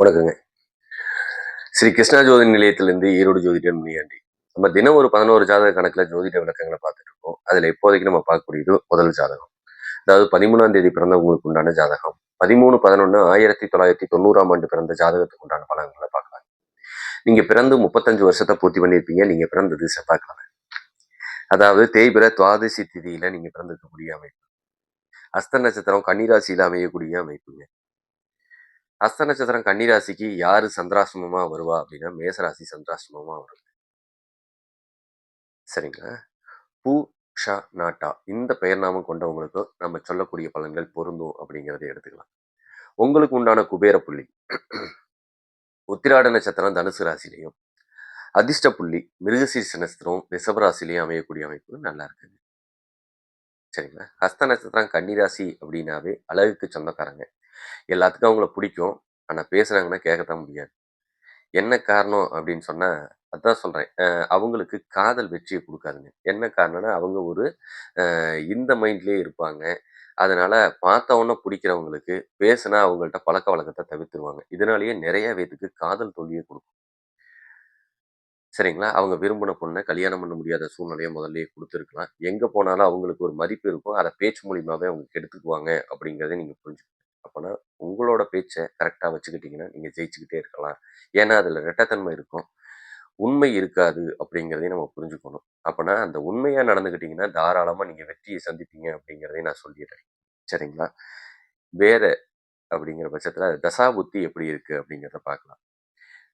வணக்கங்க. ஸ்ரீ கிருஷ்ணா ஜோதி நிலையத்திலிருந்து ஈரோடு ஜோதிடர் முனியாண்டி. நம்ம தினம் ஒரு பதினோரு ஜாதக கணக்குல ஜோதிட விளக்கங்களை பார்த்துட்டு இருக்கோம். அதுல இப்போதைக்கு நம்ம பார்க்கக்கூடியது முதல் ஜாதகம். அதாவது பதிமூணாம் தேதி பிறந்தவங்களுக்கு உண்டான ஜாதகம். பதிமூணு பதினொன்று ஆயிரத்தி தொள்ளாயிரத்தி தொண்ணூறாம் ஆண்டு பிறந்த ஜாதகத்துக்கு உண்டான பலன்களை பார்க்கலாம். நீங்க பிறந்து முப்பத்தஞ்சு வருஷத்தை பூர்த்தி பண்ணியிருப்பீங்க. நீங்க பிறந்தது செவ்வாய்க்கிழமை. அதாவது தேய்பிர துவாதசி திதியில நீங்க பிறந்திருக்கக்கூடிய அமைப்பு. அஸ்த நட்சத்திரம் கன்னிராசியில அமையக்கூடிய அமைப்புங்க. அஸ்த நட்சத்திரம் கன்னிராசிக்கு யாரு சந்திராசிரமமா வருவா அப்படின்னா மேசராசி சந்திராசிரமமா வரும் சரிங்களா? பூ ஷா நாட்டா இந்த பெயர் நாமம் கொண்டவங்களுக்கு நம்ம சொல்லக்கூடிய பலன்கள் பொருந்தும் அப்படிங்கிறத எடுத்துக்கலாம். உங்களுக்கு உண்டான குபேர புள்ளி. உத்திராட நட்சத்திரம் தனுசு ராசிலையும் அதிர்ஷ்ட புள்ளி மிருகசீர்ஷ நட்சத்திரம் ரிஷபராசிலையும் அமையக்கூடிய அமைப்பு நல்லா இருக்குங்க. சரிங்களா? ஹஸ்த நட்சத்திரம் கன்னிராசி அப்படின்னாவே அழகுக்கு சொந்தக்காரங்க. எல்லாத்துக்கும் அவங்கள பிடிக்கும். ஆனால் பேசுனாங்கன்னா கேட்கத்தான் முடியாது. என்ன காரணம் அப்படின்னு சொன்னால் அதான் சொல்கிறேன் அவங்களுக்கு காதல் வெற்றியை கொடுக்காதுங்க. என்ன காரணம்னா அவங்க ஒரு இந்த மைண்ட்லேயே இருப்பாங்க. அதனால பார்த்தவொன்னே பிடிக்கிறவங்களுக்கு பேசுனா அவங்கள்ட்ட பழக்க வழக்கத்தை தவிர்த்துருவாங்க. இதனாலேயே நிறைய பேத்துக்கு காதல் தோல்வியை கொடுக்கும். சரிங்களா? அவங்க விரும்பின பொண்ணை கல்யாணம் பண்ண முடியாத சூழ்நிலையை முதல்லயே கொடுத்துருக்கலாம். எங்கே போனாலும் அவங்களுக்கு ஒரு மதிப்பு இருக்கும். அதை பேச்சு மூலியமாவே அவங்க கெடுத்துக்குவாங்க அப்படிங்கிறத நீங்கள் புரிஞ்சுக்கணும். அப்போனா உங்களோட பேச்சை கரெக்டாக வச்சுக்கிட்டீங்கன்னா நீங்கள் ஜெயிச்சுக்கிட்டே இருக்கலாம். ஏன்னா அதில் ரெட்டத்தன்மை இருக்கும். உண்மை இருக்காது அப்படிங்கிறதையும் நம்ம புரிஞ்சுக்கணும். அப்போனா அந்த உண்மையாக நடந்துக்கிட்டிங்கன்னா தாராளமாக நீங்கள் வெற்றியை சந்திப்பீங்க அப்படிங்கிறதையும் நான் சொல்லிடுறேன். சரிங்களா? வேறு அப்படிங்கிற பட்சத்தில் தசாபுத்தி எப்படி இருக்குது அப்படிங்கிறத பார்க்கலாம்.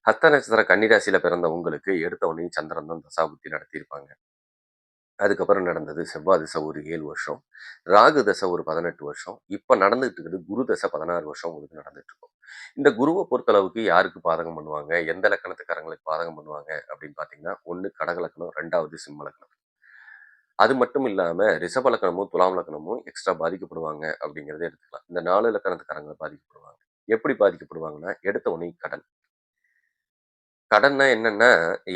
ஹஸ்த நட்சத்திர கன்னிராசியில் பிறந்த உங்களுக்கு எடுத்த உடனே சந்திரன் தான் தசாபுத்தி நடத்தியிருப்பாங்க. அதுக்கப்புறம் நடந்தது செவ்வாய் தசை ஒரு ஏழு வருஷம் ராகு தசை ஒரு பதினெட்டு வருஷம். இப்போ நடந்துகிட்டு இருக்குது குரு தசை பதினாறு வருஷம் உங்களுக்கு நடந்துட்டு இருக்கும். இந்த குருவை பொறுத்தளவுக்கு யாருக்கு பாதகம் பண்ணுவாங்க? எந்த லக்கணத்துக்காரங்களுக்கு பாதகம் பண்ணுவாங்க? அப்படின்னு பார்த்தீங்கன்னா ஒன்று கடகலக்கணம் ரெண்டாவது சிம்ம லக்கணம். அது மட்டும் இல்லாமல் ரிஷப லக்கணமும் துலாம் லக்கணமும் எக்ஸ்ட்ரா பாதிக்கப்படுவாங்க அப்படிங்கிறத எடுத்துக்கலாம். இந்த நாலு லக்கணத்துக்காரங்க பாதிக்கப்படுவாங்க. எப்படி பாதிக்கப்படுவாங்கன்னா எடுத்த உடனே கடன். கடன்னா என்னன்னா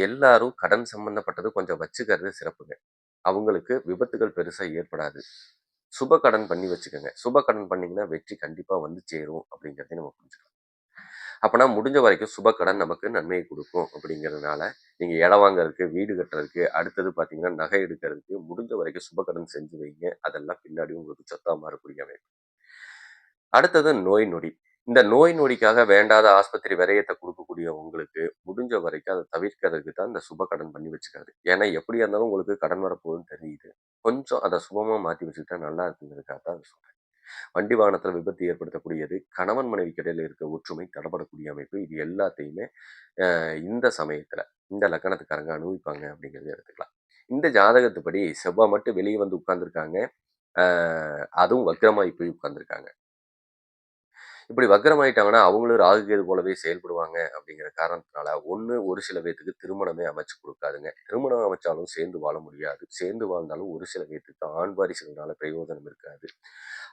எல்லாரும் கடன் சம்பந்தப்பட்டது கொஞ்சம் வச்சுக்கிறது சிறப்புங்க. அவங்களுக்கு விபத்துகள் பெருசாக ஏற்படாது. சுப கடன் பண்ணி வச்சுக்கோங்க. சுப கடன் பண்ணிங்கன்னா வெற்றி கண்டிப்பாக வந்து சேரும் அப்படிங்கிறதையும் நம்ம புரிஞ்சுக்கலாம். அப்போனா முடிஞ்ச வரைக்கும் சுப கடன் நமக்கு நன்மையை கொடுக்கும் அப்படிங்கிறதுனால நீங்கள் இடம் வாங்குறதுக்கு வீடு கட்டுறதுக்கு அடுத்தது பார்த்தீங்கன்னா நகை எடுக்கிறதுக்கு முடிஞ்ச வரைக்கும் சுப கடன் செஞ்சு வைங்க. அதெல்லாம் பின்னாடி உங்களுக்கு சொத்தமாக மாறக்கூடிய அமைப்பு. அடுத்தது நோய் நொடி. இந்த நோய் நொடிக்காக வேண்டாத ஆஸ்பத்திரி விரயத்தை கொடுக்கக்கூடிய உங்களுக்கு முடிஞ்ச வரைக்கும் அதை தவிர்க்கிறதுக்கு தான் இந்த சுப கடன் பண்ணி வச்சுக்காது ஏன்னா எப்படியா இருந்தாலும் உங்களுக்கு கடன் வரப்போகுதுன்னு தெரியுது. கொஞ்சம் அதை சுபமாக மாற்றி வச்சுக்கிட்டா நல்லா இருக்குங்கிறதுக்காக தான் அதை சொல்கிறேன் வண்டி வாகனத்தில் விபத்து ஏற்படுத்தக்கூடியது கணவன் மனைவிக்கு கடையில் இருக்க ஒற்றுமை தடப்படக்கூடிய அமைப்பு இது எல்லாத்தையுமே இந்த சமயத்தில் இந்த லக்கணத்துக்காரங்க அனுபவிப்பாங்க அப்படிங்கிறத எடுத்துக்கலாம். இந்த ஜாதகத்துப்படி செவ்வாய் மட்டும் வெளியே வந்து உட்கார்ந்துருக்காங்க. அதுவும் வக்ரமாகி போய் உட்கார்ந்துருக்காங்க. இப்படி வக்கரமாயிட்டாங்கன்னா அவங்களும் ராகு கேது போலவே செயல்படுவாங்க அப்படிங்கிற காரணத்தினால ஒன்று ஒரு சில பேத்துக்கு திருமணமே அமைச்சு கொடுக்காதுங்க. திருமணம் அமைச்சாலும் சேர்ந்து வாழ முடியாது. சேர்ந்து வாழ்ந்தாலும் ஒரு சில பேத்துக்கு ஆண் வாரிசுகளால பிரயோஜனம் இருக்காது.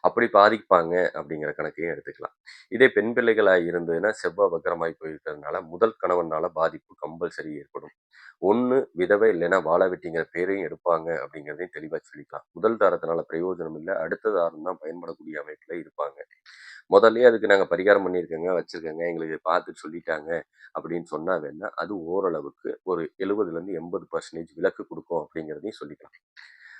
அப்படி பாதிப்பாங்க அப்படிங்கிற கணக்கையும் எடுத்துக்கலாம். இதே பெண் பிள்ளைகளாக இருந்ததுன்னா செவ்வாய் வக்கரமாய் போயிருக்கிறதுனால முதல் கணவனால பாதிப்பு கம்பல்சரி ஏற்படும். ஒன்று விதவை இல்லைன்னா வாழவெட்டிங்கிற பேரையும் எடுப்பாங்க அப்படிங்கிறதையும் தெளிவாக சொல்லிக்கலாம். முதல் தாரத்தினால பிரயோஜனம் இல்லை அடுத்த தாரம் தான் பயன்படக்கூடிய அமைப்பில் இருப்பாங்க. முதல்ல அதுக்கு நாங்கள் பரிகாரம் பண்ணியிருக்கோங்க வச்சுருக்கோங்க எங்களுக்கு பார்த்து சொல்லிட்டாங்க அப்படின்னு சொன்னால் வேணா அது ஓரளவுக்கு ஒரு எழுபதுலேருந்து எண்பது பர்சன்டேஜ் விலக்கு கொடுக்கும் அப்படிங்கிறதையும் சொல்லிக்கலாம்.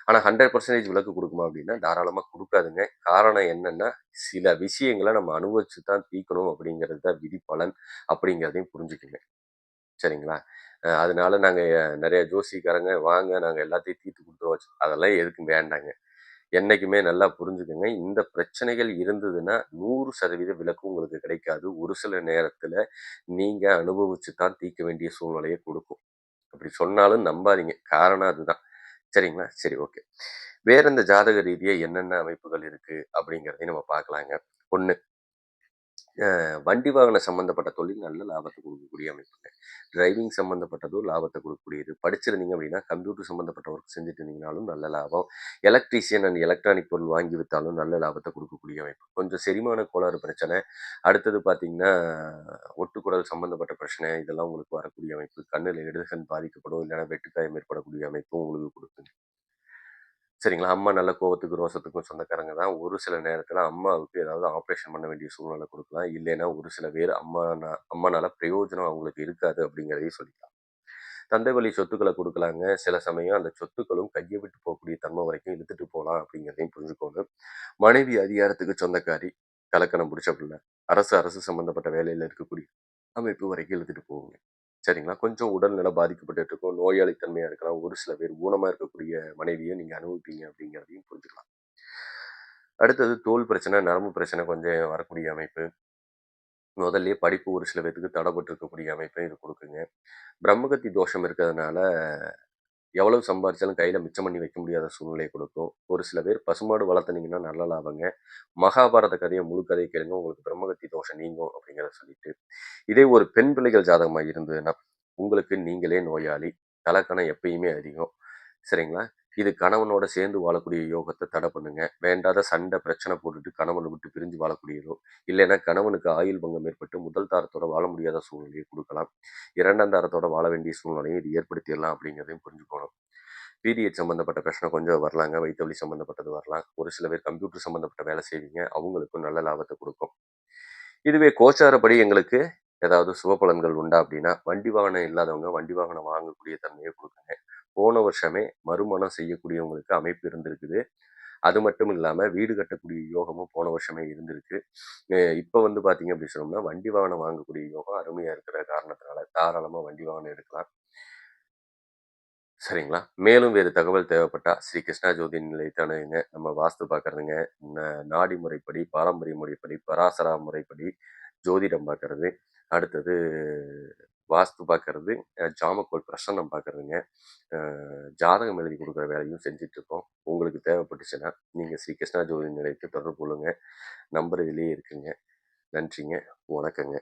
ஆனால் ஹண்ட்ரட் பர்சன்டேஜ் விலக்கு கொடுக்குமா அப்படின்னா தாராளமாக கொடுக்காதுங்க. காரணம் என்னன்னா சில விஷயங்களை நம்ம அனுபவிச்சு தான் தீக்கணும் அப்படிங்கிறது தான் விதிப்பலன் அப்படிங்கிறதையும் புரிஞ்சுக்குங்க. சரிங்களா? அதனால நாங்கள் நிறைய ஜோசிக்காரங்க வாங்க நாங்கள் எல்லாத்தையும் தீர்த்து கொடுத்துருவோம் அதெல்லாம் எதுக்கும் வேண்டாங்க. என்றைக்குமே நல்லா புரிஞ்சுக்கோங்க. இந்த பிரச்சனைகள் இருந்ததுன்னா நூறு சதவீத விலக்கு உங்களுக்கு கிடைக்காது. ஒரு சில நேரத்தில் நீங்கள் அனுபவிச்சு தான் தீர்க்க வேண்டிய சூழ்நிலையை கொடுக்கும். அப்படி சொன்னாலும் நம்பாதீங்க. காரணம் அதுதான். சரிங்களா? சரி ஓகே. வேற இந்த ஜாதக ரீதியாக என்னென்ன அமைப்புகள் இருக்கு அப்படிங்கிறதையும் நம்ம பார்க்கலாங்க. ஒன்று வண்டி வாகன சம்மந்தப்பட்ட தொழில் நல்ல லாபத்தை கொடுக்கக்கூடிய அமைப்புங்க. டிரைவிங் சம்மந்தப்பட்டதும் லாபத்தை கொடுக்கக்கூடியது. படிச்சிருந்தீங்க அப்படின்னா கம்ப்யூட்டர் சம்மந்தப்பட்ட ஒர்க் செஞ்சுட்டு இருந்தீங்கனாலும் நல்ல லாபம். எலக்ட்ரீஷியன் அண்ட் எலக்ட்ரானிக் பொருள் வாங்கி விற்றாலும் நல்ல லாபத்தை கொடுக்கக்கூடிய அமைப்பு. கொஞ்சம் செரிமான கோளாறு பிரச்சனை. அடுத்தது பார்த்தீங்கன்னா ஒட்டுக்குடல் சம்மந்தப்பட்ட பிரச்சனை. இதெல்லாம் உங்களுக்கு வரக்கூடிய அமைப்பு. கண்ணில் இடதுகண் பாதிக்கப்படும். இல்லைன்னா வெட்டுக்காயம் ஏற்படக்கூடிய அமைப்பும் உங்களுக்கு கொடுக்குங்க. சரிங்களா? அம்மா நல்ல கோவத்துக்கு ரோசத்துக்கும் சொந்தக்காரங்க தான். ஒரு சில நேரத்தில் அம்மாவுக்கு ஏதாவது ஆப்ரேஷன் பண்ண வேண்டிய சூழ்நிலை கொடுக்கலாம் இல்லைன்னா ஒரு சில பேர் அம்மா அம்மானால பிரயோஜனம் அவங்களுக்கு இருக்காது அப்படிங்கிறதையும் சொல்லிக்கலாம். தந்தை வழி சொத்துக்களை கொடுக்கலாங்க சில சமயம் அந்த சொத்துக்களும் கையை விட்டு போகக்கூடிய தன்மை வரைக்கும் இழுத்துட்டு போகலாம் அப்படிங்கிறதையும் புரிஞ்சுக்கோணும். மனைவி அதிகாரத்துக்கு சொந்தக்காரி, கலக்கணம் பிடிச்ச பிள்ளை. அரசு அரசு சம்மந்தப்பட்ட வேலையில் இருக்கக்கூடிய அமைப்பு வரைக்கும் இழுத்துட்டு போகுங்க. சரிங்களா? கொஞ்சம் உடல்நல பாதிக்கப்பட்டுட்டு இருக்கும். நோயாளித்தன்மையாக இருக்கலாம். ஒரு சில பேர் ஊனமாக இருக்கக்கூடிய மனைவியை நீங்கள் அனுபவிப்பீங்க அப்படிங்கிறதையும் புரிஞ்சுக்கலாம். அடுத்தது தோல் பிரச்சனை, நரம்பு பிரச்சனை கொஞ்சம் வரக்கூடிய அமைப்பு. முதல்ல படிப்பு ஒரு சில பேத்துக்கு தடைப்பட்டு இருக்கக்கூடிய அமைப்பை இது கொடுக்குங்க பிரம்மகத்தி தோஷம் இருக்கிறதுனால, எவ்வளவு சம்பாரிச்சாலும் கையில் மிச்சம் பண்ணி வைக்க முடியாத சூழ்நிலையை கொடுக்கும் ஒரு சில பேர் பசுமாடு வளர்த்துனீங்கன்னா நல்ல லாபங்க. மகாபாரத கதையை முழு கதையை கேளுங்க. உங்களுக்கு பிரம்மகத்தி தோஷம் நீங்கும் அப்படிங்கிறத சொல்லிட்டு, இதே ஒரு பெண் பிள்ளைகள் ஜாதகமாக இருந்ததுன்னா, உங்களுக்கு நீங்களே நோயாளி. தலக்கணம் எப்பயுமே அதிகம். சரிங்களா? இது கணவனோட சேர்ந்து வாழக்கூடிய யோகத்தை தடை பண்ணுங்க. வேண்டாத சண்டை, பிரச்சனை போட்டுட்டு கணவனை விட்டு பிரிஞ்சு வாழக்கூடியதோ, இல்லைன்னா கணவனுக்கு ஆயுள் பங்கம் ஏற்பட்டு முதல் தாரத்தோட வாழ முடியாத சூழ்நிலையை கொடுக்கலாம் இரண்டாம் தாரத்தோட வாழ வேண்டிய சூழ்நிலையும் இது ஏற்படுத்திடலாம் அப்படிங்கிறதையும் புரிஞ்சுக்கணும் பீரியட் சம்மந்தப்பட்ட பிரச்சனை கொஞ்சம் வரலாங்க. வயித்து சம்மந்தப்பட்டது வரலாம். ஒரு சில பேர் கம்ப்யூட்டர் சம்மந்தப்பட்ட வேலை செய்வீங்க. அவங்களுக்கும் நல்ல லாபத்தை கொடுக்கும் இதுவே கோச்சாரப்படி எங்களுக்கு ஏதாவது சுப பலன்கள் உண்டா அப்படின்னா, வண்டி வாகனம் இல்லாதவங்க வண்டி வாகனம் வாங்கக்கூடிய தன்மையை கொடுக்குங்க போன வருஷமே மறுமணம் செய்யக்கூடியவங்களுக்கு அமைப்பு இருந்திருக்குது. அது மட்டும் இல்லாமல் வீடு கட்டக்கூடிய யோகமும் போன வருஷமே இருந்திருக்கு. இப்போ வந்து பார்த்தீங்க அப்படி சொன்னோம்னா, வண்டி வாகனம் வாங்கக்கூடிய யோகம் அருமையாக இருக்கிற காரணத்தினால, தாராளமாக வண்டி வாகனம் எடுக்கலாம். சரிங்களா? மேலும் வேறு தகவல் தேவைப்பட்டா, ஸ்ரீ கிருஷ்ணா ஜோதி நிலையத்தானுங்க நம்ம வாஸ்து பார்க்கறதுங்க, ந நாடி முறைப்படி, பாரம்பரிய முறைப்படி, பராசரா முறைப்படி ஜோதிடம் பார்க்கறது. அடுத்தது வாஸ்து பார்க்கறது, ஜாமக்கோல் பிரசன்னம் பார்க்கறதுங்க. ஜாதகம் எழுதி கொடுக்குற வேலையும் செஞ்சுட்டுருக்கோம். உங்களுக்கு தேவைப்பட்டுச்சுன்னா, நீங்கள் ஸ்ரீ கிருஷ்ணா ஜோதி நிலையத்தை தொடர்பு கொள்ளுங்க. நம்பர் இதிலேயே இருக்குங்க. நன்றிங்க. வணக்கங்க.